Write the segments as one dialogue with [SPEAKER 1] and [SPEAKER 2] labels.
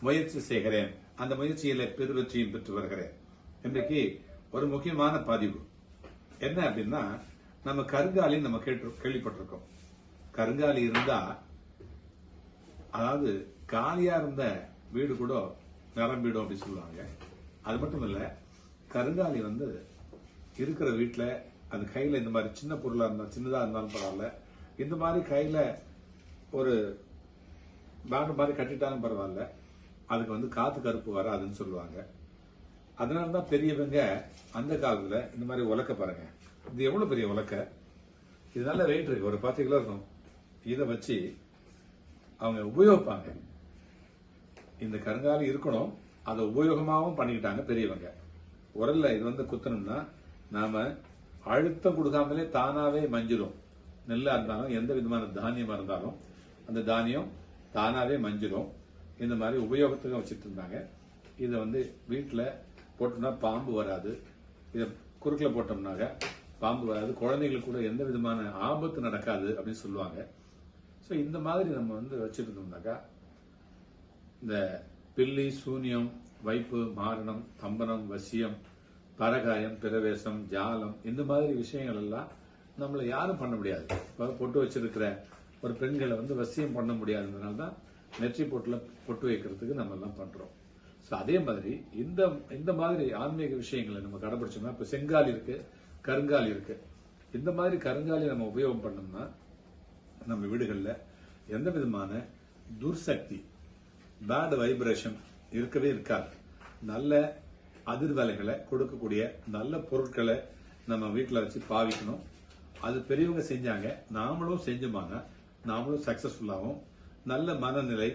[SPEAKER 1] முயற்சி செய்கிறேன். அந்த முயற்சியில பெருவெற்றியும் பெற்று வருகிறேன். இன்றைக்கு ஒரு முக்கியமான பதிவு. என்ன அப்படின்னா நம்ம கருங்காலி நம்ம கேட்டு கேள்விப்பட்டிருக்கோம். கருங்காலி இருந்தா அதாவது காலியா இருந்த வீடு கூட நிரம்பிடும் அப்படின்னு சொல்லுவாங்க. அது மட்டும் இல்ல கருங்காலி வந்து இருக்கிற வீட்டுல அந்த கையில இந்த மாதிரி சின்ன பொருளா இருந்தால் சின்னதா இருந்தாலும் பரவாயில்ல. இந்த மாதிரி கையில ஒரு பேண்ட் மாதிரி கட்டிட்டாலும் பரவாயில்ல. அதுக்கு வந்து காத்து கருப்பு வராதுன்னு சொல்லுவாங்க. அதனால தான் பெரியவங்க அந்த காலத்தில் இந்த மாதிரி உலக்க பாருங்க. இது எவ்வளோ பெரிய உலக்க? இது நல்ல வெயிட் இருக்கு. ஒரு பத்து கிலோ இருக்கும். இதை வச்சு அவங்க உபயோகிப்பாங்க. இந்த கருங்காலி இருக்கணும். அதை உபயோகமாகவும் பண்ணிக்கிட்டாங்க பெரியவங்க. உரல்ல இது வந்து குத்தணும்னா நாம அழுத்தம் கொடுக்காமலே தானாவே மஞ்சிடும் நெல்லா இருந்தாலும் எந்த விதமான தானியமா இருந்தாலும் அந்த தானியம் தானாவே மஞ்சிடும் இந்த மாதிரி உபயோகத்துக்கு வச்சுட்டு இருந்தாங்க. இதை வந்து வீட்டில் போட்டோம்னா பாம்பு வராது. இதை குறுக்கில் போட்டோம்னாக்க பாம்பு வராது. குழந்தைங்களுக்கு கூட எந்த விதமான ஆபத்து நடக்காது அப்படின்னு சொல்லுவாங்க. ஸோ இந்த மாதிரி நம்ம வந்து வச்சுட்டு இருந்தோம்னாக்கா இந்த பில்லி சூனியம் வைப்பு மாரணம் தம்பனம் வசியம் பரகாயம் பிரவேசம் ஜாலம் இந்த மாதிரி விஷயங்கள் எல்லாம் நம்மளை யாரும் பண்ண முடியாது. இப்போ பொட்டு வச்சிருக்கிற ஒரு பெண்களை வந்து வசியம் பண்ண முடியாததுனால தான் நெற்றி பொட்டில் பொட்டு வைக்கிறதுக்கு நம்ம எல்லாம் பண்றோம். ஸோ அதே மாதிரி இந்த இந்த மாதிரி ஆன்மீக விஷயங்களை நம்ம கடைபிடிச்சோம்னா இப்போ செங்காலி இருக்கு கருங்காலி இருக்கு. இந்த மாதிரி கருங்காலி நம்ம உபயோகம் பண்ணோம்னா நம்ம வீடுகளில் எந்த விதமான துர்சக்தி பேட் வைப்ரேஷன் இருக்கவே இருக்காது. நல்ல அதிர்வலைகளை கொடுக்கக்கூடிய நல்ல பொருட்களை நம்ம வீட்டில் வச்சு பாவிக்கணும். அது பெரியவங்க செஞ்சாங்க நாமளும் செஞ்சுமாங்க நாமளும் சக்சஸ்ஃபுல்லாகவும் நல்ல மனநிலை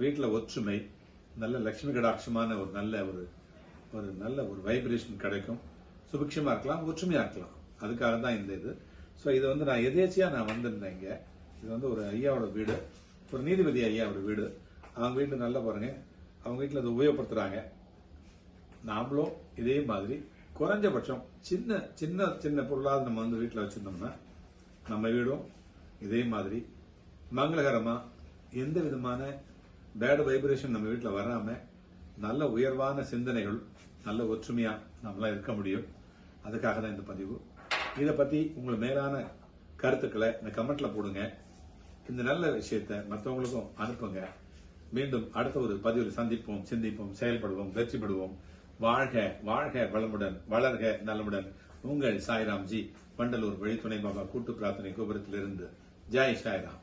[SPEAKER 1] வீட்டில் ஒற்றுமை நல்ல லட்சுமி கடாட்சமான ஒரு நல்ல ஒரு ஒரு நல்ல ஒரு வைப்ரேஷன் கிடைக்கும். சுபிக்ஷமாக இருக்கலாம் ஒற்றுமையாக இருக்கலாம். அதுக்காக தான் இந்த இது. ஸோ இதை வந்து நான் எதேச்சியாக நான் வந்திருந்தேன் இங்கே. இது வந்து ஒரு ஐயாவோட வீடு. ஒரு நீதிபதி ஐயாவோட வீடு. அவங்க வீட்டில் நல்லா பாருங்க. அவங்க வீட்டில் அதை உபயோகப்படுத்துகிறாங்க நாமளும் இதே மாதிரி குறைஞ்சபட்சம் சின்ன சின்ன சின்ன பொருளாக நம்ம வந்து வீட்டில் வச்சுருந்தோம்னா நம்ம வீடும் இதே மாதிரி மங்களகரமாக எந்த விதமான பேட் வைப்ரேஷன் நம்ம வீட்டில் வராம நல்ல உயர்வான சிந்தனைகள் நல்ல ஒற்றுமையா நம்மளாம் இருக்க முடியும். அதுக்காக தான் இந்த பதிவு. இதை பத்தி உங்கள் மேலான கருத்துக்களை இந்த கமெண்ட்ல போடுங்க. இந்த நல்ல விஷயத்தை மற்றவங்களுக்கும் அனுப்புங்க. மீண்டும் அடுத்த ஒரு பதிவில் சந்திப்போம் சிந்திப்போம் செயல்படுவோம் வெற்றி பெறுவோம். வாழ்க வாழ்க வளமுடன் வளர்க நலமுடன். உங்கள் சாய்ராம்ஜி வண்டலூர் வழித்துணை பாபா கூட்டு பிரார்த்தனை கோபுரத்திலிருந்து. ஜெய் சாய்ராம்.